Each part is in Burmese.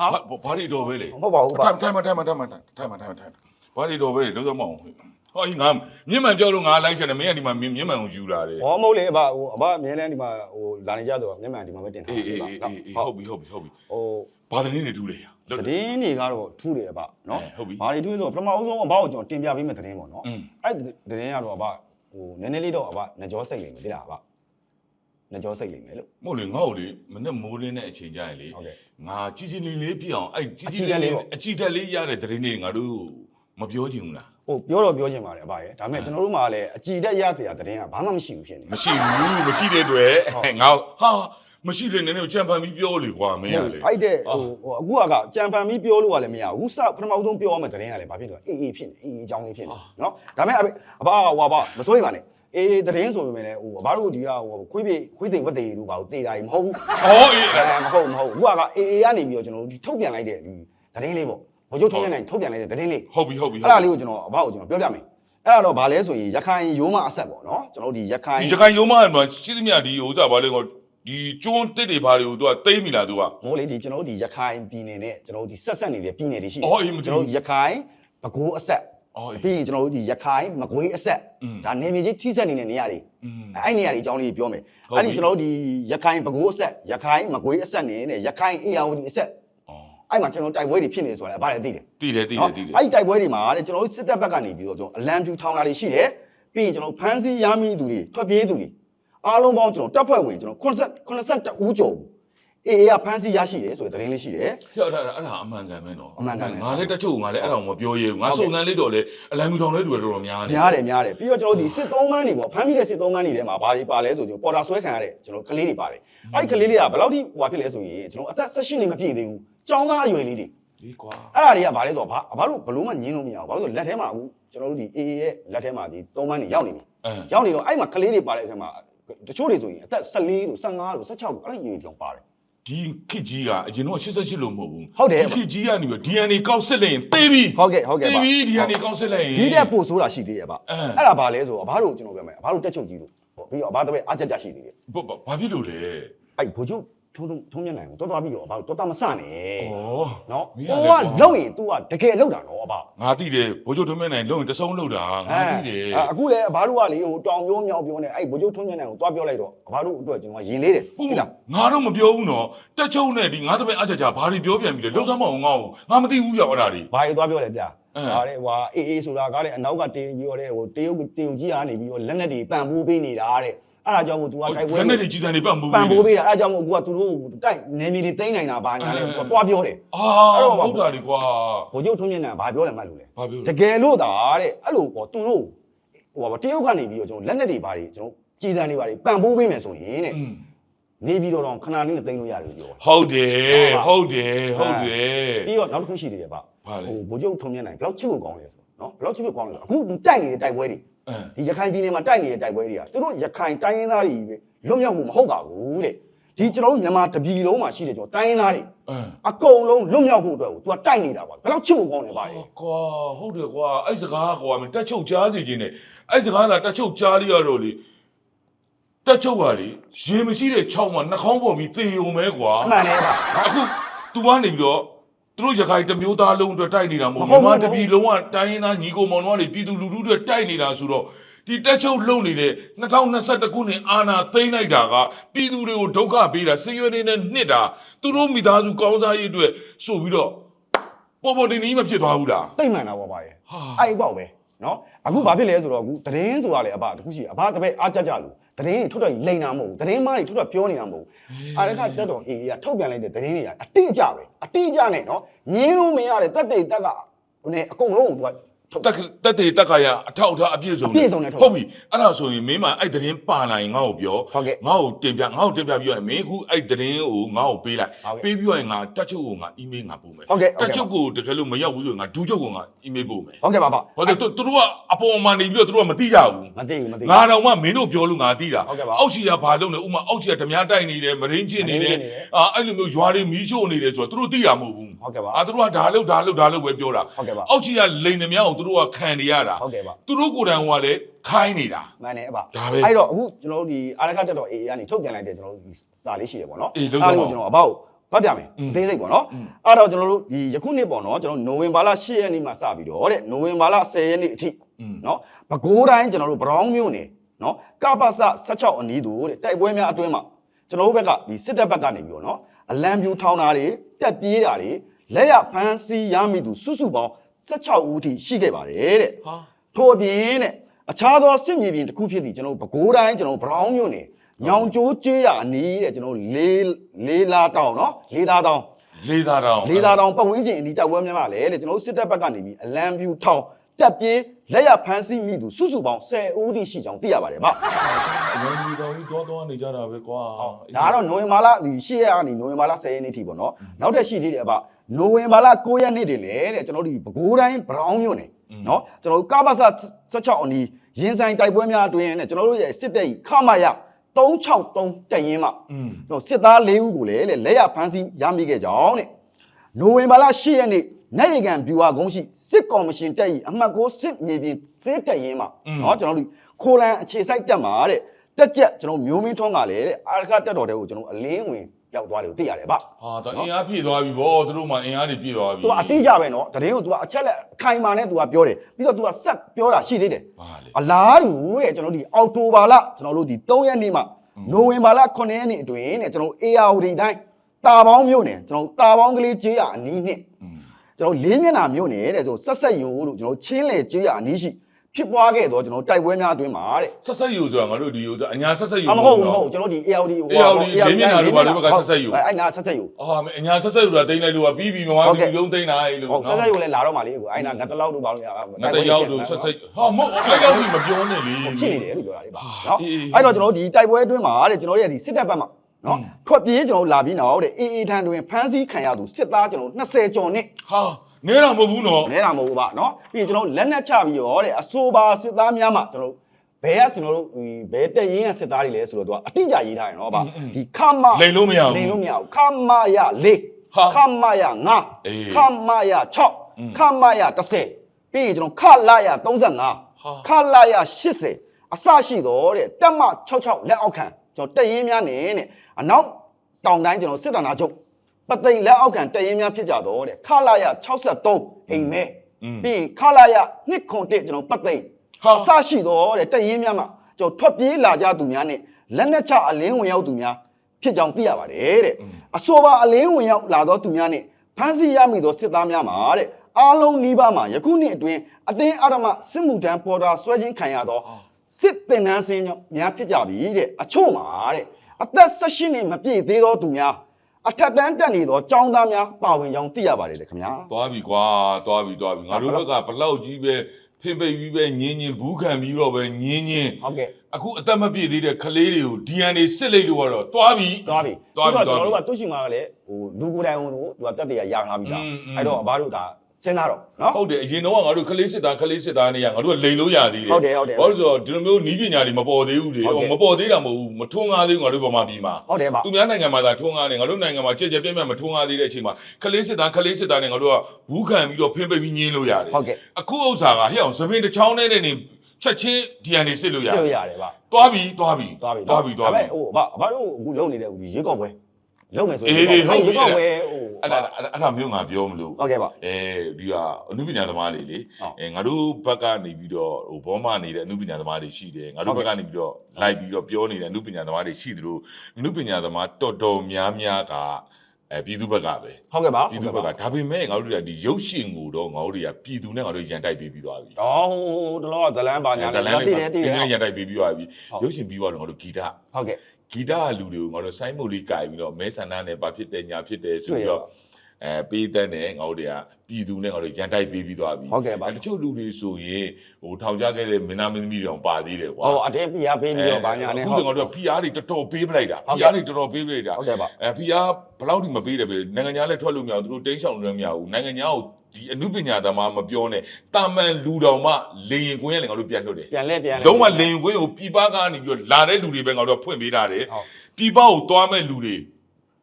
အေးဟာဘာဘာဒီတော်ပဲလေမဟုတ်ပါဘူးဗျထိုင်ထိုင်မထိုင်မထိုင်မထိုင်မထိုင်မထိုင်ဘာဒီတော်ပဲလေလုံးစမအောင်ဟောဒီငါမြင့်မှန်ပြောလို့ငါလိုက်ချင်တယ်မင်းကဒီမှာမြင့်မြင့်မှန်ကိုယူလာတယ်ဟောမဟုတ်လေအဘဟိုအဘအမြဲတမ်းဒီမှာဟိုလာနေကြဆိုတော့မျက်မှန်ဒီမှာပဲတင်ထားအေးအေးပါအေးနော်အေးဟုတ်ဟုတ်ပြီဟုတ်ပြီဟုတ်ပြီဟိုဘာသတင်းတွေထူးလေလွတ်တည်င်းတွေကတော့ထူးတယ်အဘနော်ဟုတ်ပြီဘာတွေထူးလဲဆိုတော့ပထမအဆုံးအဘကိုကျွန်တော်တင်ပြပေးမယ်တည်င်းပေါ့နော်อืมအဲ့တည်င်းကတော့အဘဟိုနည်းနည်းလေးတော့အဘနှကြောစိတ်လိမ့်မယ်တိလားအဘနှကြောစိတ်လိမ့်မယ်လို့မဟုတ်လေငါ့ကိုလေမနဲ့မိုးလင်းတဲ့အချိန်ကျရင်လေဟုတ်ကဲ့ ငါကြည်ကြည်လေးလေးပြအောင်အဲ့ကြည်အကြကြည်ည်တက်လေးလေးပေါ့အကြည်တက်လေးရတဲ့သတင်းတွေငါတို့မပြောချင်ဘူးလားဟိုပြောတော့ပြောချင်ပါတယ်အဘရဲ့ဒါပေမဲ့ကျွန်တော်တို့မှလည်းအကြည်တက်ရတဲ့တည်င်းကဘာမှမရှိဘူးဖြစ်နေမရှိဘူးမရှိတဲ့အတွက်ဟုတ်ငါဟာမရှိလေနည်းနည်းကြံဖန်ပြီးပြောလေကွာမင်းကလေအဲ့တဲ့အာဟိုဟိုအခုကကြံပန်ပြီးပြောလို့ကလည်းမရဘူးစပထမဆုံးပြောရမယ့်တည်င်းကလည်းဘာဖြစ်လဲအေးအေးဖြစ်နေအေးအေးအကြောင်းလေးဖြစ်နေနော်ဒါပေမဲ့အဘဟိုဘာမစိုးရိမ်ပါနဲ့ အေးတည်င်းဆိုပေမဲ့လည်းဟိုအဘတို့ဒီကဟိုခွေးပြေခွေးသိမ်ဝက်သိတို့ဘာလို့တေးတာကြီးမဟုတ်ဘူးဟောအေးအဲမဟုတ်မဟုတ်အခုကအေးအေးကနေပြီးတော့ကျွန်တော်တို့ဒီထုတ်ပြန်လိုက်တဲ့ဒီသတင်းလေးပေါ့ဘိုးချုပ်ထုတ်ပြန်လိုက်ထုတ်ပြန်လိုက်တဲ့သတင်းလေးဟုတ်ပြီဟုတ်ပြီအဲ့ဒါလေးကိုကျွန်တော်အဘောက်ကိုကျွန်တော်ပြောပြမယ်အဲ့ဒါတော့ဗာလဲဆိုရင်ရခိုင်ရိုးမအဆက်ပေါ့နော်ကျွန်တော်တို့ဒီရခိုင်ဒီရခိုင်ရုံးမမှာရှိသမျှဒီဥစ္စာဘာလဲကောဒီကျွန်းတစ်တွေဘာတွေကိုသူကသိမ့်မိလားသူကမို့လေဒီကျွန်တော်တို့ဒီရခိုင်ပြည်နယ်နဲ့ကျွန်တော်တို့ဒီဆက်ဆက်နေတဲ့ပြည်နယ်တွေရှိတယ်အော်အေးမသိဘူးကျွန်တော်တို့ရခိုင်ပဲခူးအဆက်အော်အေး ။ပြီးရင်ကျွန်တော်တို့ဒီရခိုင်မကွေးအဆက်ဒါနေမြေကြီးထိဆက်နေတဲ့နေရာတွေ။အဲ့နေရာတွေအကြောင်းလေးပြောမယ်။အဲ့ဒီကျွန်တော်တို့ဒီရခိုင်ပဲခူးအဆက်ရခိုင်မကွေးအဆက်နေတဲ့ရခိုင်အေယာဝတီအဆက်အဲ့မှာကျွန်တော်တိုက်ပွဲတွေဖြစ်နေဆိုတာဗါလည်းသိတယ်။သိတယ်သိတယ်သိတယ်။အဲ့တိုက်ပွဲတွေမှာတဲ့ကျွန်တော်တို့စစ်တပ်ဘက်ကနေပြီးတော့ကျွန်တော်အလံဖြူထောင်တာတွေရှိတယ်။ပြီးရင်ကျွန်တော်ဖမ်းဆီးရမိသူတွေထွက်ပြေးသူတွေအားလုံးပေါင်းကျွန်တော်တပ်ဖွဲ့ဝင်ကျွန်တော်80 82ဦးကျော်ဘူး။ အေးအေးကဖမ်းဆီးရရှိတယ်ဆိုတဲ့သတင်းလေးရှိတယ်ပြောတာအဲ့ဒါအမှန်ကန်ပဲနော်အမှန်ကန်ပဲ ငါလည်းတက်ချုပ်ငါလည်းအဲ့ဒါကိုမပြောရဲဘူးငါစုံစမ်းလေးတော့လေအလံမီတောင်လေးတွေတော်တော်များနေများတယ်များတယ်ပြီးတော့ကျွန်တော်တို့ဒီစစ်သုံးမန်းတွေပေါ့ဖမ်းမိတဲ့စစ်သုံးမန်းတွေထဲမှာဘာတွေပါလဲဆိုကျွန်တော်ပေါ်တာဆွဲခံရတဲ့ကျွန်တော်ကလေးတွေပါတယ်အဲ့ဒီကလေးတွေကဘယ်လောက်ထိဟိုဖြစ်လဲဆိုရင်ကျွန်တော်အသက်16နှစ်မပြည့်သေးဘူးចောင်းသားအရွယ်လေးတွေဒီကွာအဲ့ဒါတွေကဘာလဲဆိုတော့ဘာဘာလို့ဘလို့မှညင်းလို့မရဘူးဘာလို့ဆိုလက်ထဲမှာအခုကျွန်တော်တို့ဒီ AA ရဲ့လက်ထဲမှာဒီသုံးမန်းတွေရောက်နေပြီအင်းရောက်နေတော့အဲ့မှာကလေးတွေပါတဲ့အခါမှာတချို့တွေဆိုရင်အသက်14လို့15လို့16လို့အဲ့လိုရွေးပြောင်းပါတယ် ဒီခစ်ကြီးကအရင်တော့88လို့မဟုတ်ဘူးဟုတ်တယ် ဒီခစ်ကြီးကနေပြီး DNA ကောက်စစ်လိုက်ရင်တေးပြီဟုတ်ကဲ့ဟုတ်ကဲ့တေးပါပြီ DNA ကောက်စစ်လိုက်ရင် ဒီတက်ပို့ဆိုတာရှိသေးရဲ့ဗျအင်း အဲ့ဒါဘာလဲဆိုတော့အဘတို့ကျွန်တော်ပြောမယ်အဘတို့တက်ချုပ်ကြီးလို့ဟောပြီးတော့အဘတပည့်အကြက်ကြရှိသေးတယ်ဘာဘာဘာဖြစ်လို့လဲ အဲ့ဘိုလ်ချုပ် ထုံးထုံးထုံးမျက်နှာကိုတော်တော်ပြီးတော့အဘတို့တော်တော်မဆနဲ့ဩ နော်မင်းဟိုကကလည်းလုံရင် तू ကတကယ်လုံတာနော်အဘ ငါသိတယ်ဘိုးချုပ်ထွန်းမြတ်နိုင်လုံးရင်တဆုံးလို့တာငါသိတယ်အဲ့အခုလည်းအဘတို့ကလေဟိုတောင်ပြောမြောက်ပြောနေအဲ့ဘိုလ်ချုပ်ထုံးမျက်နှာကိုတွားပြောလိုက်တော့အဘတို့အတွက်ကျွန်တော်ရင်လေးတယ်ဟုတ်ဟုတ်လားငါတော့မပြောဘူးနော်တက်ချုပ်နဲ့ဒီငါတပည့်အကြကြဘာတွေပြောပြန်ပြီလဲလုံးစမ်းမအောင်ငါ့ကိုငါမသိဘူးရောက်အဲ့ဒါတွေ ဘာကြီးတွားပြောလဲဗျအင်းဒါတဲ့ဟွာအေးအေးဆိုတာကလည်းအနောက်ကတင်ပြီးတော့တဲ့ဟိုတရုတ်တရုတ်ကြီးကနေပြီးတော့လက်နက်တွေပံ့ပိုးပေးနေတာတဲ့ အဲ့ဒါကြောင့်မို့ तू ကတိုက်ပွဲလက်နဲ့တွေကြီးစံတွေပံ့ပိုးပံ့ပေးပိုးတယ်ပေးတာအဲ့ဒါကြောင့်မို့ကိုကသူတို့ကိုတိုက်နေမြေတွေတိမ့်နိုင်တာဘာညာလဲကိုကတွားပြောတယ် အာအဲ့တော့ပါ ဟုတ်တာလေကွာ ဘိုလ်ချုပ်ထွန်းမြင့်ကဘာပြောလဲမှတ်လို့လဲဘာပြောလဲ တကယ်လို့ဒါတဲ့အဲ့လိုပေါ့သူတို့ဟိုပါတရုတ်ကနေပြီးတော့ကျွန်တော်လက်နဲ့တွေဘာတွေကျွန်တော်ကြီးစံတွေဘာတွေပံ့ပိုးပေးမယ်ဆိုရင်တဲ့อืมနေပြီးတော့တော့ခဏလေးနဲ့တိမ့်လို့ရတယ်လို့ပြော ဟုတ်တယ်ဟုတ်တယ်ဟုတ်တယ် ပြီးတော့နောက်တစ်ခုရှိသေးတယ်ဗျ။ဘာလဲ ဟိုဘိုးချုပ်ထုံမြတ်နိုင်ဘယ်လောက်ချစ်ဖို့ကောင်းလဲဆိုတော့နော်ဘယ်လောက်ချစ်ဖို့ကောင်းလဲဆိုတော့အခုတိုက်နေတဲ့တိုက်ပွဲတွေ ဒီရခိုင်ပြည်နယ်မှာတိုက်နေတဲ့တိုက်ပွဲတွေကသူတို့ရခိုင်တိုင်းရင်းသားတွေပဲလွတ်မြောက်မှုမဟုတ်ပါဘူးတဲ့ဒီကျွန်တော်တို့မြန်မာတပြည်လုံးမှာရှိတဲ့ကျွန်တော်တိုင်းရင်းသားတွေအင်းအကုန်လုံးလွတ်မြောက်ဖို့အတွက်ကို तू ကတိုက်နေတာပါဘယ်လောက်ချစ်ဖို့ကောင်းလဲပါလေကွာဟုတ်တယ်ကွာအဲ့စကားကွာမင်းတက်ချုပ်ကြားစီခြင်းနဲ့အဲ့စကားကတက်ချုပ်ကြားလိုက်ရတော့လေတက်ချုပ်ကလေရေမရှိတဲ့ချောင်းမှာနှာခေါင်းပေါ်ပြီးသေုံမဲကွာအမှန်တည်းပါအခု तू ကနေပြီးတော့ သူတို့ရခိုင်တစ်မျိုးသားလုံးအတွက်တိုက်နေတာမဟုတ်မဟုတ်ဘူးဘူးမြန်မာတစ်ပြည်လုံးကတိုင်းရင်းသားညီကိုမောင်နှမတွေပြည်သူလူထုတွေတိုက်နေတာဆိုတော့ဒီတက်ချုပ်လုံနေတဲ့2021ခုနှစ်အာဏာသိမ်းလိုက်တာကပြည်သူတွေကိုဒုက္ခပေးတာဆင်းရဲနေတဲ့နှစ်တာသူတို့မိသားစုကောင်းစားရေးအတွက်ဆိုပြီးတော့ပေါ်ပေါ်တင်တင်ကြီးမဖြစ်သွားဘူးလားတိတ်မှန်တာပါပါရဲ့ဟာအဲ့ပေါ့ပဲနော်အခုဘာဖြစ်လဲဆိုတော့အခုသတင်းဆိုတာလေအဘတခုရှိအဘတပည့်အားကြကြလို့ သတင်းတွေထွက်တော့လိန်တာမဟုတ်ဘူးသတင်းမားတွေထွက်တော့ပြောနေတာမဟုတ်ဘူးအားရခတက်တော်အေးကထုတ်ပြန်လိုက်တဲ့သတင်းတွေကအတိအကျပဲအတိအကျနဲ့နော်ညင်းလို့မရတဲ့တက်တိတ်တက်ကဟိုねအကုန်လုံးကိုသူကထု တ်တက်တက်တေတက်ကရအထောက်အထားအပြည့်စုံအပြည့်စုံနဲ့ထုတ်ဟုတ်ပြီအဲ့ဒါဆိုရင်မင်းမအဲ့သတင်းပါနိုင်ငါ့ကိုပြောဟုတ်ကဲ့ငါ့ကိုတင်ပြငါ့ကိုတင်ပြပြီးတော့မင်းခုအဲ့သတင်းကိုငါ့ကိုပေးလိုက်ဟုတ်ကဲ့ပေးပြီးတော့ငါတက်ချုပ်ကိုငါအီးမေးလ်ငါပို့မယ်ဟုတ်ကဲ့တက်ချုပ်ကိုတကယ်လို့မရောက်ဘူးဆိုရင်ငါဒူးချုပ်ကိုငါအီးမေးလ်ပို့မယ်ဟုတ်ကဲ့ပါပါဟုတ်တယ်သူသူတို့ကအပေါ်မှာနေပြီးတော့သူတို့ကမသိကြဘူးမသိဘူးမသိငါတော့မှမင်းတို့ပြောလို့ငါသိတာဟုတ်ကဲ့ပါအောက်ချီကဘာလုပ်လဲဥမာအောက်ချီကဓမြတိုက်နေတယ်မရင်းကျင်နေတယ်မရင်းကျင်နေတယ်အာအဲ့လိုမျိုးရွာတွေမီးရှို့နေတယ်ဆိုတော့သူတို့သိတာမဟုတ်ဘူးဟုတ်ကဲ့ပါအာသူတို့ကဒါလုပ်ဒါလုပ်ဒါလုပ်ပဲပြောတာဟုတ်ကဲ့ပါအောက်ချီကလိန်သမျှကိုသူတို့ကခံနေရတာဟုတ်တယ်ပါသူတို့ကိုယ်တိုင်ကလည်းခိုင်းနေတာမှန်တယ်အပါဒါပဲအဲ့တော့အခုကျွန်တော်တို့ဒီအာရခတက်တော် AA ကနေထုတ်ပြန်လိုက်တဲ့ကျွန်တော်တို့ဒီစာလေးရှိရပေါ့နော်အေးလုံးတော့ကျွန်တော်အပေါ့ဖတ်ပြမယ်သိစိတ်ပေါ့နော်အဲ့တော့ကျွန်တော်တို့ဒီယခုနှစ်ပေါ့နော်ကျွန်တော်နိုဝင်ဘာလ10ရက်နေ့မှာစပြီးတော့တဲ့နိုဝင်ဘာလ10ရက်နေ့အထိနော်ပဲခူးတိုင်းကျွန်တော်တို့ဗရောင်းမြို့နယ်နော်ကပ္ပစ16အနီးတို့တဲ့တိုက်ပွဲများအတွင်းမှာကျွန်တော်တို့ဘက်ကဒီစစ်တပ်ဘက်ကနေပြီးတော့နော်အလံပြူထောင်းတာတွေတက်ပြေးတာတွေလက်ရဖမ်းဆီးရမိသူစုစုပေါင်း 16ဦးထိရှိခဲ့ပါတယ်တဲ့ဟာထို့အပြင်တဲ့အခြားသောစစ်မြေပြင်တစ်ခုဖြစ်သည့်ကျွန်တော်တို့ပဲခူးတိုင်းကျွန်တော်တို့ဗရောင်းမြို့နယ်ညောင်ကျိုးကျေးရအနီးတဲ့ကျွန်တော်တို့လေးလေးလာတောင်နော်လေးသားတောင်လေးသားတောင်လေးသားတောင်ပတ်ဝန်းကျင်အနီးတိုက်ပွဲများမှာလေတဲ့ကျွန်တော်တို့စစ်တပ်ဘက်ကနေပြီးအလံပြူထောင်တက်ပြေးလက်ရဖမ်းဆီးမိသူစုစုပေါင်း10ဦးထိရှိကြောင်းသိရပါတယ်ဗျရန်ဒီတောင်ကြီးတွားတွားနေကြတာပဲကွာဒါကတော့နိုဝင်ဘာလဒီ10ရက်ကနေနိုဝင်ဘာလ10ရက်နေ့ထိပေါ့နော်နောက်ထပ်ရှိသေးတယ်ဗျ နိုဝင်ဘာလ9ရက်နေ့တွေလေတဲ့ကျွန်တော်တို့ဒီပဲခူးတိုင်းဘရောင်းမြို့နယ်နော်ကျွန်တော်တို့ကပ္ပစ16အနီးရင်ဆိုင်တိုက်ပွဲများအတွင်းနဲ့ကျွန်တော်တို့ရဲ့စစ်တပ်ကြီးခမရ363တပ်ရင်းမှကျွန်တော်စစ်သား၄ဦးကိုလည်းလက်ရဖမ်းဆီးရမိခဲ့ကြောင်းတဲ့နိုဝင်ဘာလ10ရက်နေ့နိုင်ရကန်ဗျူဟာကုန်းရှိစစ်ကော်မရှင်တပ်ကြီးအမှတ်ကိုစစ်မြေပြင်စစ်တပ်ရင်းမှနော်ကျွန်တော်တို့ခိုလန်အခြေစိုက်တပ်မှာတဲ့တက်ကြက်ကျွန်တော်မျိုးမင်းထွန်းကလည်းတဲ့အာရခတ်တက်တော်တဲ့ကိုကျွန်တော်အလင်းဝင် ရောက်သွားတယ်ကိုသိရတယ်ဗျဟာတော့အင်အားပြည့်သွားပြီဗောသူတို့မှအင်အားတွေပြည့်သွားပြီ तू အတိအကျပဲနော်တရင်ကို तू အချက်လက်အခိုင်အမာနဲ့ तू ကပြောတယ်ပြီးတော့ तू ကဆက်ပြောတာရှိသေးတယ်ဟာလေ အလားတူတဲ့ကျွန်တော်တို့ဒီအောက်တိုဘာလကျွန်တော်တို့ဒီ3ရက်နေ့မှာနိုဝင်ဘာလ9ရက်နေ့အတွင်းတဲ့ကျွန်တော်တို့ ARD တိုင်းတာပေါင်းမြို့နယ်ကျွန်တော်တို့တာပေါင်းကလေးကျေးရအနီးနဲ့ อืม ကျွန်တော်တို့လေးမျက်နှာမြို့နယ်တဲ့ဆိုဆက်ဆက်ယိုးလို့ကျွန်တော်တို့ချင်းလေကျေးရအနီးရှိ ဖြစ်ပွားခဲ့တော့ကျွန်တော်တို့တိုက်ပွဲများအတွင်းမှာတဲ့ဆက်ဆက်ယူဆိုတာငါတို့ဒီဟိုအညာဆက်ဆက်ယူအမဟုတ်ဘူးမဟုတ်ဘူးကျွန်တော်တို့ဒီ ARD ဟို ARD လေးမျက်နှာတို့ဘာလို့ဘက်ကဆက်ဆက်ယူအဲ့နာဆက်ဆက်ယူအာမအညာဆက်ဆက်ယူတာတိန်းလိုက်လို့ကပြီးပြီးမမပြီးလုံးတိန်းလိုက်လို့ဟုတ်ဆက်ဆက်ယူလည်းလာတော့မှလေကိုအဲ့နာငတ်တလောက်တို့ဘာလို့ရငါတယောက်တို့ဆက်ဆက်ဟာမဟုတ်အဲ့ရောက်ပြီမပြောနဲ့လေဖြစ်နေတယ်လို့ပြောတာလေပါဟာနော်အေးအေးအဲ့တော့ကျွန်တော်တို့ဒီတိုက်ပွဲအတွင်းမှာတဲ့ကျွန်တော်တို့ရဲ့ဒီစစ်တပ်ဘက်မှာနော်อืมထွက်ပြေးကျွန်တော်တို့လာပြီးတော့တဲ့အေးအေးထန်တွင်ဖမ်းဆီးခံရသူစစ်သားကျွန်တော်တို့20ကျော်နဲ့ဟာ နဲတာမဟုတ်ဘူးနော်နဲတာမဟုတ်ဘူးပါနော်ပြီးရင်ကျွန်တော်တို့လက်နက်ချပြီးတော့တဲ့အဆိုပါစစ်သားများမှာကျွန်တော်တို့ဘယ်ကကျွန်တော်တို့ဒီဘယ်တက်ရင်ကစစ်သားတွေလဲဆိုတော့သူကအတိအကျရေးထားရင်နော်ဗျဒီခမလိန်လို့မရဘူးလိန်လို့မရဘူးခမရ၄ဟာခမရ၅အေးခမရอืม6ခမရ30ပြီးရင်ကျွန်တော်ခလာရ35ဟာခလာရ80အစရှိတော့တဲ့တက်မ66လက်အောက်ခံကျွန်တော်တက်ရင်များနဲ့တဲ့အနောက်တောင်တိုင်းကျွန်တော်စစ်တပ်နာချုပ် ပသိမ်လက်အောက်ခံတက်ရင်များဖြစ်ကြတော့တဲ့ခလာရ63အိမ်မဲอืมပြီးရင်ခလာရ2ခွန်1ကျွန်တော်ပသိမ်ဟာအစရှိတော့တဲ့တက်ရင်များမှာကျွန်တော်ထွက်ပြေးလာကြသူများနဲ့လက်နက်ချအလင်းဝင်ရောက်သူများဖြစ်ကြောင်းသိရပါတယ်တဲ့အဆိုပါအလင်းဝင်ရောက်လာတော့သူများနဲ့ဖမ်းဆီးရမိသောစစ်သားများမှာတဲ့အားလုံးနီးပါးမှာယခုနှစ်အတွင်းအတင်းအဓမ္မစစ်မှုထမ်းပေါ်တာဆွဲခြင်းခံရသောစစ်တင်နန်းစင်းကြောင့်များဖြစ်ကြပြီတဲ့အချို့မှာတဲ့အသက်16နှစ်မပြည့်သေးသောသူများ အထက်တန်းတက်နေသောចောင်းသားများပါဝင်ကြောင်းသိရပါတယ်ခင်ဗျာသွားပြီကွာသွားပြီသွားပြီငါတို့ဘက်ကဘလောက်ကြီးပဲဖင်ပိတ်ပြီးပဲငင်းငင်းဘူးခံပြီးတော့ပဲငင်းငင်းဟုတ်ကဲ့အခုအသက်မပြည့်သေးတဲ့ကလေးတွေကို DNA စစ်လိုက်လို့ကတော့သွားပြီသွားပြီသွားပြီတော့ကျွန်တော်တို့ကသူ့ရှိမှာကလည်းဟိုလူကိုယ်တိုင်ဟိုသူကတက်တရရထားပြီလားအဲ့တော့အဘတို့ဒါ စဉ်းစားတော့နော် ဟုတ်တယ်အရင်တော့ကငါတို့ကလေးစစ်သားကလေးစစ်သားနေရငါတို့ကလိန်လို့ရသေးတယ်ဟုတ်တယ်ဟုတ်တယ်ဘာလို့လဲဆိုတော့ဒီလိုမျိုးနီးပညာတွေမပေါ်သေးဘူးလေဟုတ်ကဲ့မပေါ်သေးတာမဟုတ်ဘူးမထွန်းကားသေးဘူးငါတို့ဗမာပြည်မှာဟုတ်တယ်ဗျသူများနိုင်ငံမှာသာထွန်းကားနေငါတို့နိုင်ငံမှာကြက်ကြက်ပြက်ပြက်မထွန်းကားသေးတဲ့အချိန်မှာကလေးစစ်သားကလေးစစ်သားနဲ့ငါတို့ကဘူးခံပြီးတော့ဖင်ပိတ်ပြီးညင်းလို့ရတယ်ဟုတ်ကဲ့ အခုဥစ္စာကဟဲ့အောင်သပင်တစ်ချောင်းနဲ့နေချက်ချင်း DNA စစ်လို့ရစစ်တယ်လို့ရတယ်ဗျသွားပြီသွားပြီသွားပြီသွားပြီသွားပြီဟိုအဘအဘတို့အခုလုံနေတဲ့ဟိုဒီရေကောက်ပွဲ လုံမယ်ဆိုအေးရင်ဟုတ်ပြီရေကောက်ပွဲဟိုအဲ့ဒါအဲ့ဒါအဲ့ဒါမျိုးငါပြောမလို့ဟုတ်ကဲ့ဗျအဲဒီကအနုပညာသမားတွေလေဟုတ်အဲငါတို့ဘက်ကနေပြီးတော့ဟိုဘောမနေတဲ့အနုပညာသမားတွေရှိတယ်ငါတို့ဟုဘတ်က်ကဲ့ကနေပြီးတော့လိုက်ပြီးတော့ပြောနေတဲ့အနုပညာသမားတွေရှိသလိုအနုပညာသမားတော်တော်များများက အဲပြည်သူဘက်ကပဲဟုတ်ကဲ့ဗျပြည်သူဘက်ကဒါပေမဲ့ငါတို့တွေကဒီရုပ်ရှင်ကိုတော့ငါတို့တွေကပြည်သူနဲ့ငါတို့ရန်တိုက်ပေးပြီးသွားပြီတော့ဟိုတလောကဇလန်းပါညာဇလန်းတတွေည်တယ်တည်တယ်နဲ့ရန်တိုက်ပေးပြီးသွားပြီဟုတ်ရုပ်ရှင်ပြီးသွားတော့ငါတို့ဂီတဟုတ်ကဲ့ဂီတကလူတွေကိုငါတို့စိုင်းမုတ်လေးကြိုင်ပြီးတော့မဲဆန္ဒနဲ့ဘာဖြစ်တယ်ညာဖြစ်တယ်ဆိုပြီးတော့ အဲပေးတဲ့နဲ့ငါတို့တွေကပြည်သူနဲ့ငါတို့ရန်တိုက်ပေးပြီးသွားပြီဟုတ်ကဲ့ပါအဲတချို့လူတွေဆိုရင်ဟိုထောင်ကြခဲ့တဲ့မင်းသားမင်းသမီးတွေတောင်ပါသေးတယ်ကွာဟိုအတင်းပြရပေးပြီးတော့ဗာညာနဲ့အခုဟုတ်တော့ငါတို့က PR တွေတော်တော်ပေးပလိုက်တာဟုတ်ကဲ့ PR တွေတော်တော်ပေးပလိုက်တာဟုတ်ကဲ့ပါ အဲ PR ဘယ်လောက်ထိမပေးတယ်ပဲနိုင်ငံခြားလည်းထွက်လို့မရဘူးသူတို့တင်းရှောင်လို့လည်းမရဘူးနိုင်ငံခြားကိုဒီအမှုပညာသမားမပြောနဲ့တာမန်လူတော်မှလေရင်ကွင်းရလည်းငါတို့ပြန်လွတ်တယ်ပြန်လဲပြန်လဲ လုံးဝလေရင်ကွင်းကိုပြပကနေပြီးတော့လာတဲ့လူတွေပဲငါတို့ကဖွင့်ပေးထားတယ်ဟုတ် ပြပကိုသွားမဲ့လူတွေ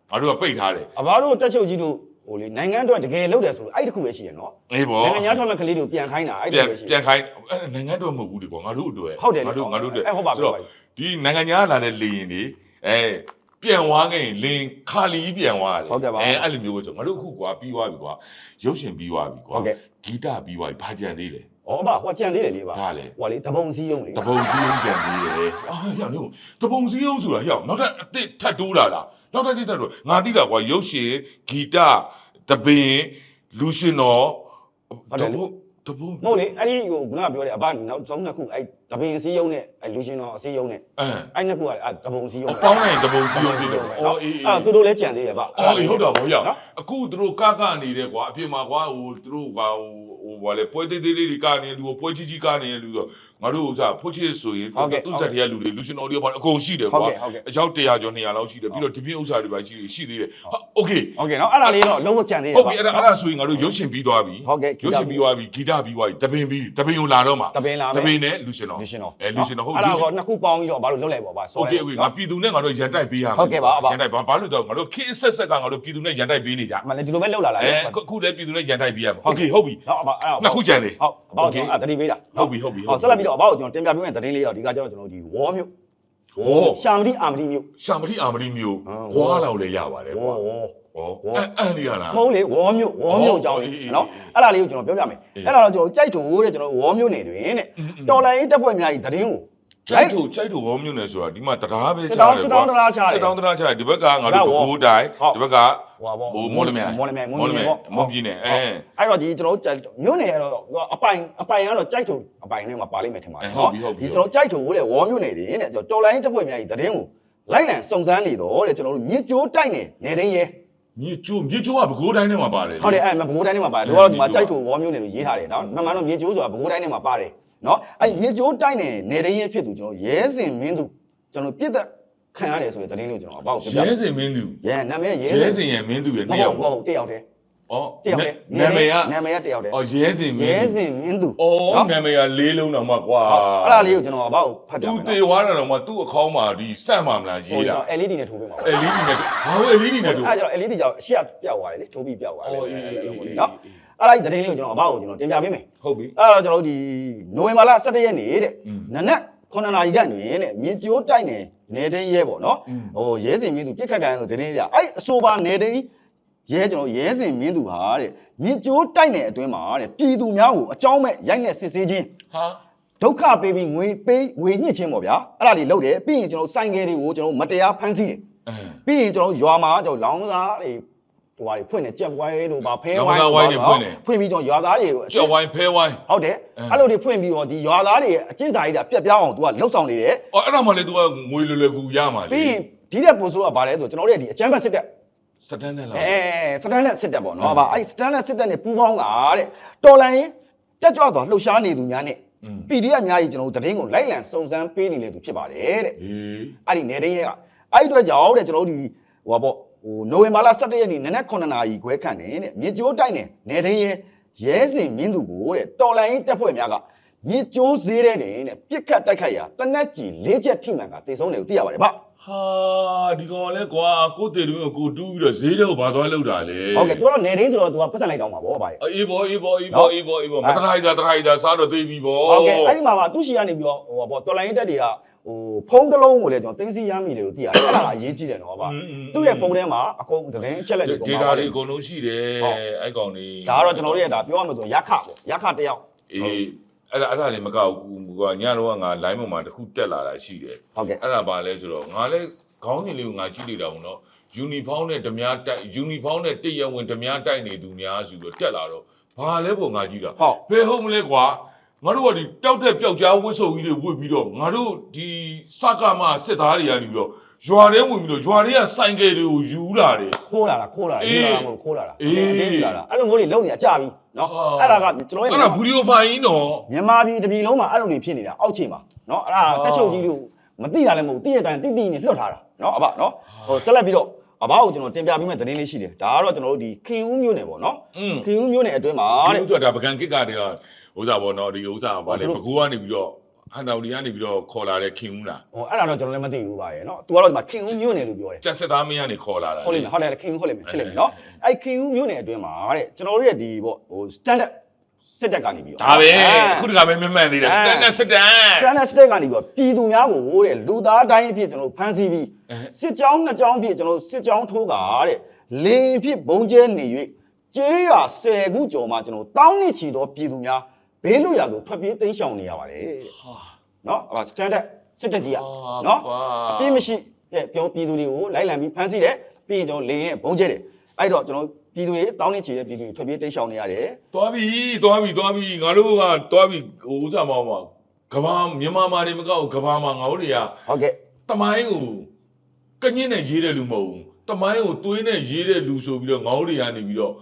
ငါတို့ကပိတ်ထားတယ် အဘတို့တက်ချုပ်ကြီးတို့ ဟိုလေနိုင်ငံအတွက်တကယ်လုပ်တယ်ဆိုလို့အဲ့တခုပဲရှိရနော်အေးဗောနိုင်ငံခြားထွက်မဲ့ကလေးတွေကိုပြန်ခိုင်းတာအဲ့တပြန်ခုပဲရှိရပြန်ခိုင်းအဲ့နိုင်ငံတော်မဟုတ်ဘူးလေကွာငါတို့အတွက်ဟုတ်တယ်လေငါတို့ငါတို့အတွက်အဲ့ဟုတ်ပါပြီဆိုတော့ဒီနိုင်ငံခြားလာတဲ့လေရင်တွေအဲပြန်သွားခဲ့ရင်လင်းခါလီပြန်သွားတယ်ဟုတ်ကဲ့ပါအဲအဲ့လိုမျိုးပဲဆိုငါတို့အခုကွာပြီးသွားပြီကွာရုပ်ရှင်ပြီးသွားပြီကွာဟုတ်ကဲ့ဂီတပြီးသွားပြီဘာကြံသေးလဲဩအဘဟိုကြံသေးတယ်လေပါဒါလေဟိုလေတပုံစည်းရုံးလေတပုံစည်းရုံးကြံသေးတယ်အာဟဲ့လို့တပုံစည်းရုံးဆိုတာဟဲ့နောက်ထပ်အစ်စ်ထပ်တိုးလာတာ နောက်ထပ်တစ်ထပ်တိုးငါသိတာကွာရုပ်ရှင်ဂီတတပင်လူရှင်တော်တပုံတပုံမဟုတ်လေအဲ့ဒီဟိုခုနကပြောတဲ့အဘနောက်ဆုံးနှစ်ခုအဲ့ တပင်စည်းရုံးနဲ့အဲ့လူရှင်တော်အစည်းရုံးနဲ့ အဲ အဲ့နှစ်ခုကအဲ့တပုံစည်းရုံး အပေါင်းနိုင်တပုံစည်းရုံးဖြစ်တယ်အော်အေးအေး အဲ့သူတို့လည်းကြံသေးတယ်ဗျ အော်အေးဟုတ်တာဗောရ နော် အခုသူတို့ကကနေတယ်ကွာအပြင်မှာကွာဟိုသူတို့ကွာဟိုဟိုဘာလဲပွဲသေးသေးလေးတွေကနေလူကိုပွဲကြီးကြီးကနေလူဆိုငါတို့ဥစားဖို့ချစ်ဆိုရင်သူစက်တည်းကလူတွေလူရှင်တော်တွေဘာအကုန်ရှိတယ် ဟုတ် ကွာ ကဲ့ဟုတ်ကဲ့ အယောက်100ကျော်200လောက်ရှိတယ်ပြီးတော့ဒီပြင်းဥစားတွေပါရှိရှိသေးတယ်ဟာโอเค โอเคနော်အဲ့ဒါလေးတော့လုံးဝကြံသေးတယ် ဟုတ်ပြီအဲ့ဒါအဲ့ဒါဆိုရင်ငါတို့ရုပ်ရှင်ပြီးသွားပြီ ဟုတ်ကဲ့ဂီတ ရုပ်ရှင်ပြီးသွားပြီဂီတပြီးသွားပြီတပင်ပြီးတပင်ကိုလာတော့မှာ တပင်လာမယ် တပင်နဲ့လူရှင်တော် လူရှင်တော် အဲလူရှင်တော်ဟုတ် အဲ့ လူ ဒါ ရှင် ကောနှစ်ခုပေါင်းပြီးတော့ဘာလို့လုပ်လိုက်ပါပါ โอเคโอเคငါပြည်သူနဲ့ငါတို့ရန်တိုက်ပေးရမယ် ဟုတ်ကဲ့ပါအဘ ရန်တိုက်ဘာဘာလို့တော့ငါတို့ခေတ်ဆက်ဆက်ကငါတို့ပြည်သူနဲ့ရန်တိုက်ပေးနေကြ မလည်းဒီလိုပဲလောက်လာလား အဲအခုလည်းပြည်သူနဲ့ရန်တိုက်ပေးရမယ်โอเคဟုတ်ပြီ နော်အဘအဲ့ဒါ နှစ်ခုကြံတယ် ဟုတ်အဘောက်ကျွန်တော်အတတိပေးတာ ဟုတ်ပြီဟုတ်ပြီ ဟောဆက်လက်ပြီးတော့အဘောက်ကျွန်တော်တင်ပြပေးမယ့်သတင်းလေးတော့ဒီကကျတော့ကျွန်တော်ဒီဝေါ်မြို့ ဝေါ် ရှာမတိအာမတိမြို့ ရှာမတိအာမတိမျိုး ဟုတ် ခွာလောက်လည်းရပါတယ် ဝေါ် ကွာ ဝေါ်ဟောအဲအန်ဒီရလားမဟုတ်လေဝေါ်မြို့ဝေါ်မြို့အကြောင်းလေးနော်အဲ့ဒါလေးကိုကျွန်တော်ပြောပြမယ်အဲ့ဒါတော့ကျွန်တော်ကြိုက်တူတဲ့ကျွန်တော်ဝေါ်မြို့နေတွင်တဲ့တော်လိုင်းရေးတပ်ဖွဲ့များကြီးသတင်းကိုကြိုက်တူကြိုက်တူဝေါ်မြို့နယ်ဆိုတာဒီမှာတရားပဲစစ်ချားတောင်းတယ်စစ်တောင်းတရားချားတယ်စစ်တောင်းတရားချားတယ်ဒီဘက်ကငါတို့ဟုတ်ဘိုးတိုင်းဟုတ်ဒီဘက်ကဟိုပါဟိုမော်လမြိုင်မော်လမြိုင်မော်မော်လလမြိုမြိုင်င်ပေါ့မော်ပြည်နယ်အဲအဲ့တော့ဒီကျွန်တော်မြို့နယ်ကတော့အပိုင်အပိုင်ကတော့ကြိုက်တူအပိုင်ထဲမှာပါလိမ့်မယ်ထင်ပါတယ်ဟုတ်ပြီဟုတ်ပြီဒီကျွန်တော်ကြိုက်တူတဲ့ဝေါ်မြို့နယ်တွင်တဲ့တော်လိုင်းတပ်ဖွဲ့များကြီးသတင်းကိုလိုက်လံစုံစမ်းနေတော့တဲ့ကျွန်တော်တို့မြစ်ကျိုးတိုက်နေနေတိုင်းရဲ မြေကျိုးမြေကျိုးကဘကိုးတိုင်းထဲမှာပါတယ်လေ ဟုတ်တယ်အဲ့မဘိုးတိုင်းထဲမှာပါတယ်တို့ကတော့ဒီမှာကြိုက်တူဝေါ်မြို့နယ်လို့ရေးထားတယ်နော်မှန်မှန်တော့မြစ်ကျိုးဆိုတာဘိုးတိုင်းထဲမှာပါတယ်နော်အဲ့မြစ်ကျိုးတိုက်နေနေတိုင်းရဲဖြစ်သူကျွန်တော်ရဲစင်မင်းသူကျွန်တော်ပြစ်သက်ခံရတယ်ဆိုတဲ့သတင်းလေးကိုကျွန်တော်အပေါ့ပြပြရဲစင်မင်းသူရဲနာမည်ရဲရဲစင်စင်ရဲ့မင်းသူရဲ့မနှစ်ဟုယောတ်က်မဟုတ်တယောက်တည်း ဩတယောက်တည်းနာမည်ကနာမည်ကတယောက်တည်းဩရဲစင်မင်းရဲစင်မင်းသူဩနာမည်ကလေးလုံးတော့မှကွာအဲ့ဒါလေးကိုကျွန်တော်အဘောက်ဖတ်ပြမယ်သူတေဝါတာတော့မှသူ့အခေါင်းမှာဒီစက်မှမလားရေးတာဟို LED နဲ့ထိုးပေးမှာ LED နဲ့ဘာလို့ LED နဲ့ထိုးအဲ့ကျွန်တော် LED ကြောင့်အရှိကပြောက်သွားတယ်လေထိုးပြီးပြောက်သွားတယ်ဩအေးအေးအေးနော်အဲ့လိုက်တရင်လေးကိုကျွန်တော်အဘောက်ကိုကျွန်တော်တင်ပြပေးမယ်ဟုတ်ပြီအဲ့တော့ကျွန်တော်ဒီနိုဝင်ဘာလ17ရက်နေ့တဲ့နနက်9နာရီကတွင်တဲ့မြင်းကျိုးတိုက်နယ်နေတင်းရဲပေါ့နော်ဟိုရဲစင်မြင်းသူပြစ်ခတ်ခံရဆိုတရင်ကြအဲ့အဆိုပါနေတင်း ရဲကျွန်တော်ရဲစင်မင်းသူဟာတဲ့မြေကျိုးတိုက်နေအတွင်းမှာတဲ့ပြည်သူများကိုအကြောင်းမဲ့ရိုက်နှက်စစ်ဆေးခြင်းဟာဒုက္ခပေးပြီးငွေပေးငွေညှစ်ခြင်းပေါ့ဗျာအဲ့ဒါတွေလုပ်တယ်ပြီးရင်ကျွန်တော်စိုင်ငယ်တွေကိုကျွန်တော်မတရားဖမ်းဆီးတယ်အဲပြီးရင်ကျွန်တော်ရွာမှာကျွန်တော်လောင်းသားတွေဟိုဟာတွေဖွင့်တယ်ကြက်ဝိုင်းတို့ဗာဖဲဝိုင်းလောင်းသားဝိုင်းတွေဖွင့်တယ်ဖွင့်ပြီးကျွန်တော်ရွာသားတွေကိုအကျကြောက်ဝိုင်းဖဲဝိုင်းဟုတ်တယ်အဲအဲ့လိုတွေဖွင့်ပြီးတော့ဒီရွာသားတွေရဲ့အကျင့်စာရိတ္တပြက်ပြားအောင် तू ကလှုပ်ဆောင်နေတယ်အော်အဲ့ဒါမှလေ तू ကငွေလွယ်လွယ်ကူရမှာလေပြီးရင်ဒီတဲ့ပို့ဆိုကဘာလဲဆိုကျွန်တော်တို့ရဲ့ဒီအချမ်းဘတ်စစ်တပ် စတန်နဲ့လားအဲစတန်လက်စစ်တပ်ပေါ့နော်ဗာအဲ့စတန်လက်စစ်တပ်နဲ့ပူးပေါင်းတာတဲ့တော်လန်ရင်တက်ကြွသွားလှုပ်ရှားနေသူများနဲ့อืม PDF အများကြီးကျွန်တော်တို့သတင်းကိုလိုက်လံစုံစမ်းပေးနေလေသူဖြစ်ပါတယ်တဲ့ဟေးအဲ့ဒီနေတိုင်းရဲ့ကအဲ့ဒီအတွက်ကြောင့်တဲ့ကျွန်တော်တို့ဒီဟိုပါပေါ့ဟိုနိုဝင်ဘာလ17ရက်နေ့နနက်9နာရီခွဲခန့်နေတဲ့မြေကျိုးတိုက်နေနေတိုင်းရဲ့ရဲစင်မင်းသူကိုတဲ့တော်လိုင်းတပ်ဖွဲ့များက မြေကျိုးဈေးတဲ့တဲ့ပြစ်ခတ်တိုက်ခိုက်ရာတနက်ကြီးလေးချက်ထိမှန်ကတေဆုံးတယ်ကိုသိရပါတယ်ဗျဟာဒီကောင်လဲကွာကိုတေတူကိုကိုတူးပြီးတော့ဈေးတော့ဘာသွားလောက်တာလဲဟုတ်ကဲ့သူကတော့နေတိုင်းဆိုတော့သူကပတ်စံလိုက်တောင်းပါဗောဗျအေးဘောအေးဘောအေးဘောအေးဘောအေးဘောမတရိုက်တာတရိုက်တာစားတော့သိပြီဘောဟုတ်ကဲ့အဲ့ဒီမှာပါသူရှိကနေပြီးတော့ဟိုပါပေါ့တော်လိုင်းတက်တွေကဟိုဖုန်းတစ်လုံးကိုလည်းကျွန်တော်တင်းစီရမ်းမိတယ်လို့သိရတယ်အဲ့ဒါကအရေးကြီးတယ်နော်ဗျသူ့ရဲ့ဖုန်းထဲမှာအကုန်သတင်းချက်လက်တွေဒေကုန်တာပါတွေတယ်အကုန်လုံးရှိတယ်ဟုတ်အဲ့ကောင်တွေဒါကတော့ကျွန်တော်တို့ရဲ့ဒါပြောရမယ်ဆိုရင်ရခပေါ့ရခတစ်ယောက်အေး အဲ့ဒါအဲ့ဒါလည်းမကောက်ဘူးကွာညတော့ငါ line ပေါ်မှာတစ်ခုတက်လာတာရှိတယ်ဟုတ်ကဲ့ အဲ့ဒါပါလဲဆိုတော့ငါလည်းခေါင်းစဉ်လေးကိုငါကြည့်လိုက်တာပေါ့နော်ယူနီဖောင်းနဲ့ဓမြတိုက်ယူနီဖောင်းနဲ့တရဝင်ဓမြတိုက်နေသူများဆိုပြီးတော့တက်လာတော့ဘာလဲပေါ့ငါကြည့်တာဟုတ် ဘယ်ဟုတ်မလဲကွာငါတို့ကဒီတောက်တဲ့ပျောက်ကြားဝှစ်စုပ်ကြီးတွေဝှစ်ပြီးတော့ငါတို့ဒီစကားမစစ်သားတွေကနေပြီးတော့ ရွာထဲဝင်ပြီးတော့ရွာတွေကစိုင်ကယ်တွေကိုယူလာတယ် ခိုးလာတာခိုးလာတာအေး ယူလာတာမဟုတ်ခိုးလာတာအေးအတင်းယူလာတာအဲ့လိုမျိုးတွေလုံနေတာကြာပြီနော်ဟာအဲ့ဒါကကျွန်တော်ရဲ့အဲ့ဒါဗီဒီယိုဖိုင်ကြီးနော်မြန်မာပြည်တစ်ပြည်လုံးမှာအဲ့လိုတွေဖြစ်နေတာအောက်ခြေမှာနော်အဲ့ဒါဟာတက်ချုပ်ကြီးတို့မသိတာလည်းမဟုတ်သိရတဲ့အတိုင်းတိတိနဲ့လွတ်ထားတာနော်အဘနော်ဟိုဆက်လက်ပြီးတော့အဘကိုကျွန်တော်တင်ပြပေးမယ့်သတင်းလေးရှိတယ်ဒါကတော့ကျွန်တော်တို့ဒီခင်ဦးမျိုးနယ်ပေါ့နော်อืมခင်ဦးမျိုးနယ်အတွင်းမှာအဲ့တဲ့ဒါဒါပကံကစ်ကတည်းကဥစားပေါ့နော်ဒီဥစားပါလေဟုတ်ဘကူကနေပြီးတော့ ဟန်တော်ဒီကနေပြီးတော့ခေါ်လာတဲ့ခင်ဦးလားဟိုအဲ့ဒါတော့ကျွန်တော်လည်းမသိဘူးပါရဲ့နော်သူကတော့ဒီမှာခင်ဦးမျိုးနယ်လို့ပြောတယ်ကျက်စစ်သားမင်းကနေခေါ်လာတာဟုတ်လိမ့်မယ်ဟုတ်တယ်ခင်ဦးဟုတ်လိမ့်မယ်ဖြစ်လိမ့်မယ်နော်အဲ့ခင်ဦးမျိုးနယ်အတွင်းမှာတဲ့ကျွန်တော်တို့ရဲ့ဒီပေါ့ဟို standard စစ်တပ်ကနေပြီးတော့ဒါပဲအဲအခုတခါပဲမမှန်သေးတယ်အဲစတန်နဲ့စတန်တရန်စတက်ကနေပြီးတော့ပြည်သူများကိုတဲ့လူသားတိုင်းအဖြစ်ကျွန်တော်ဖမ်းဆီးပြီးအဲစစ်ကြောင်းနှစ်ကြောင်းအဖြစ်ကျွန်တော်စစ်ကြောင်းထိုးကာတဲ့လေအဖြစ်ဘုံကျဲနေ၍ကျေးရွာ10ခုကျော်မှာကျွန်တော်တောင်းနေချီသောပြည်သူများ ဘေးလွတ်ရာသို့ထွက်ပြေးတိမ်းရှောင်နေရပါတယ်ဟာနော်အစတန်တက်စစ်တပ်ကြီးကအာနော်ကွာအပြစ်မရှိတဲ့ပြောပြည်သူတွေကိုလိုက်လံပြီးဖမ်းဆီးတယ်ပြီးရင်ကျွန်တော်လေရင်ဘုံကျဲတယ်အဲ့တော့ကျွန်တော်ပြည်သူတွေတောင်းနေချီတဲ့ပြည်သူတွေထွက်ပြေးတိမ်းရှောင်နေရတယ်သွားပြီသွားပြီသွားပြီငါတို့ကသွားပြီဟိုဥစားမောင်းပါကဘာမြန်မာမာတွေမကောက်ကဘာမှာငါတို့တွေကဟုတ်ကဲ့တမိုင်းကိုကညင်းနဲ့ရေးတဲ့လူမဟုတ်ဘူးတမိုင်းကိုသွေးနဲ့ရေးတဲ့လူဆိုပြီးတော့ငါတို့တွေကနေပြီးတော့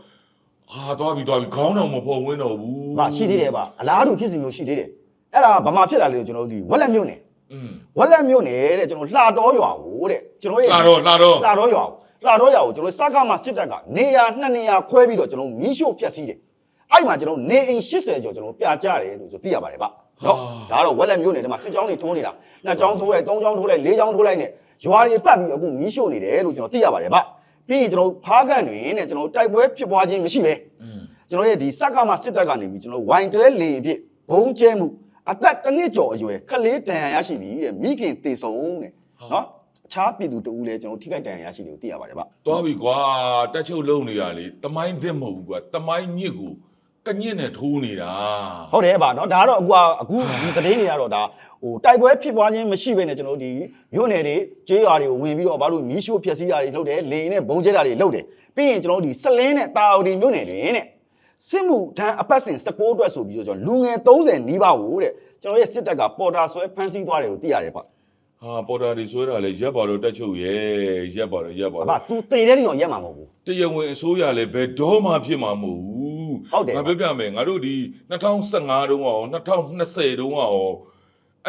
ဟာသွားပြီသွားပြီခေါင်းတော်မဖော်ဝင်းတော့ဘူး။ဗာရှိသေးတယ်ဗာအလားတူဖြစ်စီမျိုးရှိသေးတယ်။အဲ့ဒါဗမာဖြစ်လာလေကျွန်တော်တို့ဒီဝက်လက်မြို့နယ်อืมဝက်လက်မြို့နယ်တဲ့ကျွန်တော်လှတော်ရွာကိုတဲ့ကျွန်တော်ရဲ့လာတော့လာတော့လှတော်ရွာကိုလှတော်ရွာကိုကျွန်တော်စကားမှစစ်တပ်ကနေရာနှစ်နေရာခွဲပြီးတော့ကျွန်တော်မီးရှို့ဖျက်ဆီးတယ်။အဲ့မှာကျွန်တော်နေအိမ်80ကျော်ကျွန်တော်ပြကြတယ်လို့ဆိုသိရပါတယ်ဗျ။နော်ဒါကတော့ဝက်လက်မြို့နယ်ထဲမှာစစ်ကြောင်းတွေထိုးနေတာနှစ်ကြောင်းထိုးလိုက်သုံးကြောင်းထိုးလိုက်လေးကြောင်းထိုးလိုက်နဲ့ရွာတွေပတ်ပြီးအခုမီးရှို့နေတယ်လို့ကျွန်တော်သိရပါတယ်ဗျ။ ပြီးရင်ကျွန်တော်ဖားကန်တွင်တဲ့ကျွန်တော်တိုက်ပွဲဖြစ်ပွားခြင်းမရှိပဲอืมကျွန်တော်ရဲ့ဒီစက်ကမှစစ်တပ်ကနေပြီးကျွန်တော်ဝိုင်တွဲလေပြစ်ဘုံကျဲမှုအသက်တစ်နှစ်ကျော်အရွယ်ခလေးတန်ရာရရှိပြီတဲ့မိခင်တေဆုံးတဲ့နော်အခြားပြည်သူတဦးလည်းကျွန်တော်ထိခိုက်တန်ရာရရှိတယ်ကိုသိရပါတယ်ဗျသွားပြီကွာတက်ချုပ်လုံနေရလေတမိုင်းသစ်မဟုတ်ဘူးကွာတမိုင်းညစ်ကို ကညစ်နဲ့ထိုးနေတာဟုတ်တယ်ဗျနော်ဒါကတော့အခုကအခုဒီသတင်းတွေကတော့ဒါဟိုတိုက်ပွဲဖြစ်ပွားခြင်းမရှိဘဲနဲ့ကျွန်တော်တို့ဒီမြို့နယ်တွေကျေးရွာတွေကိုဝင်ပြီးတော့ဘာလို့မီးရှို့ဖျက်ဆီးတာတွေလုပ်တယ်လေရင်နဲ့ဘုံကျဲတာတွေလုပ်တယ်ပြီးရင်ကျွန်တော်တို့ဒီစလင်းနဲ့တာအိုဒီမြို့နယ်တွေတဲ့စစ်မှုထမ်းအပတ်စဉ်16အတွက်ဆိုပြီးတော့ကျွန်တော်လူငယ်30နီးပါးကိုတဲ့ကျွန်တော်ရဲ့စစ်တပ်ကပေါ်တာဆွဲဖမ်းဆီးသွားတယ်လို့သိရတယ်ဗျဟာပေါ်တာတွေဆွဲတာလေရက်ပါတော့တက်ချုပ်ရဲ့ရက်ပါတော့ရက်ပါအဘတော့ तू တေတဲ့နေတော့ရက်မှာမဟုတ်ဘူးတရားဝင်အစိုးရလည်းဘယ်တော့မှဖြစ်မှာမဟုတ်ဘူး ဟုတ်တယ်ငါပြောပြမယ်ငါတို့ဒီ2015တုန်းကရော2020တုန်းကရော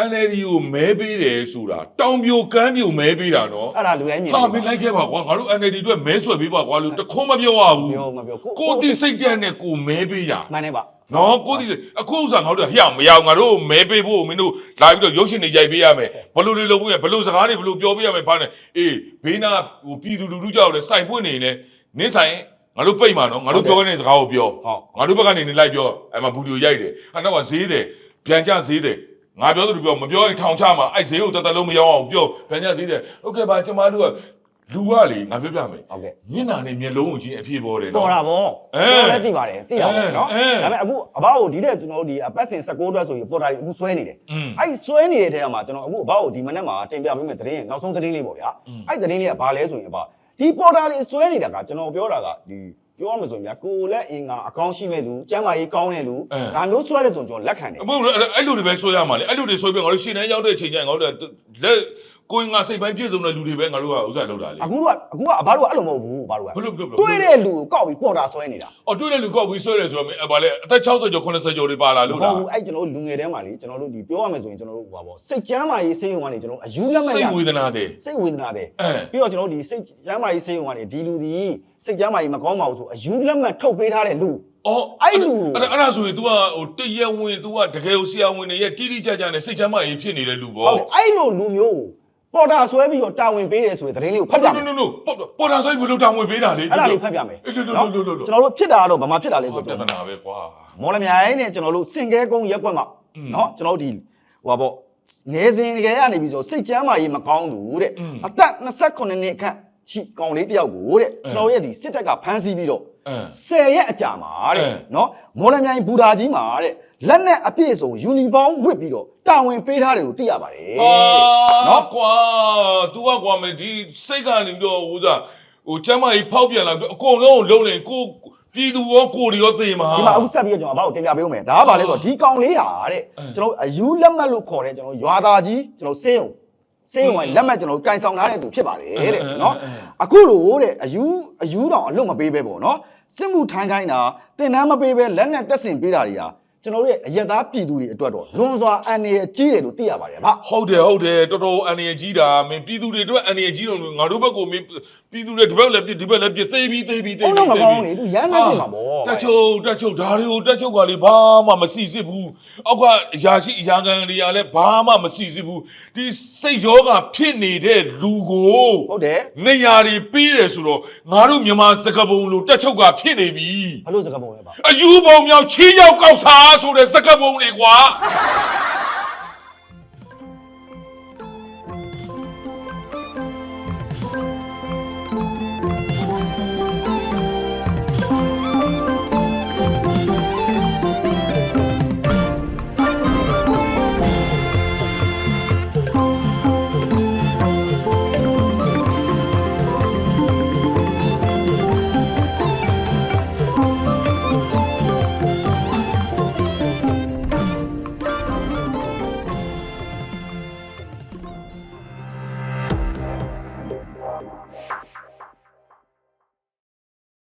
NLD ကိုမဲပေးတယ်ဆိုတာတောင်ပြိုကမ်းပြိုမဲပေးတာနော်အဲ့ဒါလူတိုင်းမြင်ဟာမင်းလိုက်ခဲ့ပါကွာငါတို့ NLD အတွက်မဲဆွဲပေးပါကွာလို့တခွန်းမပြောရဘူးပြောမပြောကိုတိစိတ်တက်နဲ့ကိုမဲပေးရမှန်တယ်ဗျနော်ကိုတိစိတ်အခုဥစားငါတို့ကဟျောင်မရအောင်ငါတို့မဲပေးဖို့မင်းတို့လာပြီးတော့ရုပ်ရှင်တွေရိုက်ပေးရမယ်ဘလို့လေးလုံးပေးရဘလို့စကားတွေဘလို့ပြောပေးရမယ်ဘာနဲ့အေးဘေးနာဟိုပြည်သူလူထုကြောက်လဲစိုက်ဖွင့်နေနေနင်းဆိုင် ငါတို့ပိတ်မှာနော်ငါတို့ပြောတဲ့စကားကိုပြောဟုတ်ငါတို့ဘက်ကနေနေလိုက်ပြောအဲ့မှာဗီဒီယိုရိုက်တယ်အဲ့နောက်ကဈေးတယ်ပြန်ကြဈေးတယ်ငါပြောသူပြောမပြောရင်ထောင်ချမှာအဲ့ဈေးကိုတတလုံးမရောအောင်ပြောပြန်ကြဈေးတယ်ဟုတ်ကဲ့ပါကျမတို့ကလူကလေငါပြောပြမယ်ဟုတ်ကဲ့ညနာနဲ့မျက်လုံးကိုချင်းအပြည့်ပေါ်တယ်နော်ပေါ်တာဗောကျွန်တော်လည်းသိပါတယ်သိတာဗောနော်ဒါပေမဲ့အခုအဘောက်ကိုဒီတဲ့ကျွန်တော်တို့ဒီအပတ်စဉ်16တွက်ဆိုရင်ပေါ်တာဒီအခုဆွဲနေတယ်အဲ့ဆွဲနေတဲ့ထဲမှာကျွန်တော်အခုအဘောက်ကိုဒီမနေ့မှာတင်ပြပေးမယ်သတင်းနောက်ဆုံးသတင်းလေးပေါ့ဗျာအဲ့သတင်းလေးကဘာလဲဆိုရင်အဘောက် ဒီပေါ်တာတွေဆွဲနေတာကကျွန်တော်ပြောတာကဒီပြောရမယ်ဆိုရင်ဗျာကိုယ်လက်အင်္ဂါအကောင့်ရှိမဲ့လူကျမ်းမာရေးကောင်းတဲ့လူဒါမျိုးဆွဲတဲ့တုံကျွန်တော်လက်ခံတယ်အမဟုတ်ဘူးအဲ့လိုတွေပဲဆွဲရမှာလေအဲ့လိုတွေဆွဲပြီးငါတို့ရှင်းတန်းရောက်တဲ့အချိန်ကျရင်ငါတို့က လက်ကိုယ်ငါစိတ်ပိုင်းပြည့်စုံတဲ့လူတွေပဲငါတို့ကဥစ္စာလောက်တာလေအခုကအခုကအဘာတို့ကအဲ့လိုမဟုတ်ဘူးဘာတို့ကဘလို့ဘလို့တွေးတဲ့လူကိုကောက်ပြီးပေါ်တာဆွဲနေတာအော်တွေ့တဲ့လူကောက်ပြီးဆွဲတယ်ဆိုတော့ဗာလေအသက်60ကျော်80ကျော်တွေပါလာမလို့ဟုတ်လားဘူးအဲ့ကျွန်တော်တို့လူငယ်တဲမှာလေကျွန်တော်တို့ဒီပြောရမယ်ဆိုရင်ကျွန်တော်တို့ဟိုပါပေါ့စိတ်ကျမ်းမာရေးစေယုံကနေကျွန်တော်အယူလက်မဲ့စိရတ်ဝေဒနာတဲ့စိတ်ဝေဒနာတဲ့အဲပြီးတော့ကျွန်တော်တို့ဒီစိတ်ကျမ်းမာရေးစေယုံကနေဒီလူဒီစိတ်ကျမ်းမာရေးမကောင်းပါဘူးဆိုအယူလက်မဲ့ထုတ်ပေးထားတဲ့လူ အော် အဲ့လူ အဲ့အဲ့ဒါဆိုရင် तू ကဟိုတရဝင် तू ကတကယ်ကိုဆရာဝန်တွေရဲ့တိတိကျကျနဲ့စိတ်ချမ်းသာရေးဖြစ်နေတဲ့လူပေါ့ ဟုတ်တယ်အဲ့လိုလူမျိုးကိုပေါ်တာဆွဲပြီးတော့တာဝန်ပေးတယ်ဆိုရင်သတင်းလေးကိုဖတ်ပြမယ် no no no ပေါ်တာဆိုရင်ဘယ်လိုတောင်းဝင်ပေးတာလေ အဲ့ဒါလေးဖတ်ပြမယ် အဲ့လိုလိုလိုလိုလို ကျွန်တော်တို့ဖြစ်တာကတော့ဗမာဖြစ်တာလေး ဟော ဆို ပြ ကျွန် ဿ တော် နာပဲကွာ မော်လမြိုင်နဲ့ကျွန်တော်တို့စင်ကဲကုန်းရက်ကွက်မှာ อืม เนาะကျွန်တော်တို့ဒီဟိုပါပေါ့ငယ်စဉ်တကယ်ကနေပြီးဆိုစိတ်ကျမ်းမာရေးမကောင်းသူတဲ့ อืม အသက်28နှစ်ခန့်ရှိကောင်လေးတယောက်ကိုတဲ့ကျွန်တော်ရဲ့ဒီစစ်တပ်ကဖမ်းဆီးပြီးတော့ အဲ 10ရက်အကြာမှာတဲ့နော်မော်လမြိုင်ဘူတာကြီးမှာတဲ့လက်နဲ့အပြည့်စုံယူနီဖောင်းဝတ်ပြီးတော့တာဝန်ပေးထားတယ်လို့သိရပါတယ်နော်ကွာ तू ကကွာမဒီစိတ်ကနေပြီးတော့ဟိုစားဟိုကျမ်းမကြီးဖောက်ပြန်လာပြီးအကုန်လုံးလုံးနေကိုပြည်သူရောကိုတွေရောသေမှာဒီမှာအခုဆက်ပြီးတော့ကျွန်တော်အဘောက်တင်ပြပေးဦးမယ်ဒါကဘာလဲဆိုတော့ဒီကောင်လေးဟာတဲ့ကျွန်တော်အယူလက်မှတ်လို့ခေါ်တဲ့ကျွန်တော်ရွာသားကြီးကျွန်တော်စင်းအောင် စင်းဝင်လက်မှတ်ကျွန်တော်တို့ကန်ဆောင်ထားတဲ့သူဖြစ်ပါတယ်တဲ့နော်အခုလို့တဲ့အယူအယူတော်အလွတ်မပေးပဲပေါ့နော်စစ်မှုထမ်းခိုင်းတာတင်တန်းမပေးပဲလက်နဲ့တက်ဆင်ပေးတာတွေဟာ ကျွန်တော်တို့ရဲ့အယက်သားပြည်သူတွေအတွက်တော့လွန်စွာအန်ရယ်ကြီးတယ်လို့သိရပါတယ်ဗျဟုတ်တယ်ဟုတ်တယ်တော်တော်အန်ရကြီးတာမင်းပြည်သူတွေအတွက်အန်ရကြီးတော့ငါတို့ဘက်ကမင်းပြည်သူတွေဒီဘက်လည်းပြဒီဘက်လည်းပြသိပြီးသိပြီးသိဟုတ်ပြီးတော့မကောင်းလေသူရမ်းနေနေမှာပေါ့တက်ချုပ်တက်ချုပ်ဒါတွေကိုတက်ချုပ်ကလေဘာမှမစီစစ်ဘူးအောက်ကအရာရှိအရာခံတွေကလည်းဘာမှမစီစစ်ဘူးဒီစိတ်ရောဂါဖြစ်နေတဲ့လူကိုဟုတ်တယ်နေရာတွေပြီးတယ်ဆိုတော့ငါတို့မြန်မာစကပုံလိုတက်ချုပ်ကဖြစ်နေပြီဘလို့စကားပုံလဲပါအယူပုံမြောက်ချီးရောက်ကောက်စားဆိုတဲ့စကပုံတွေကွာ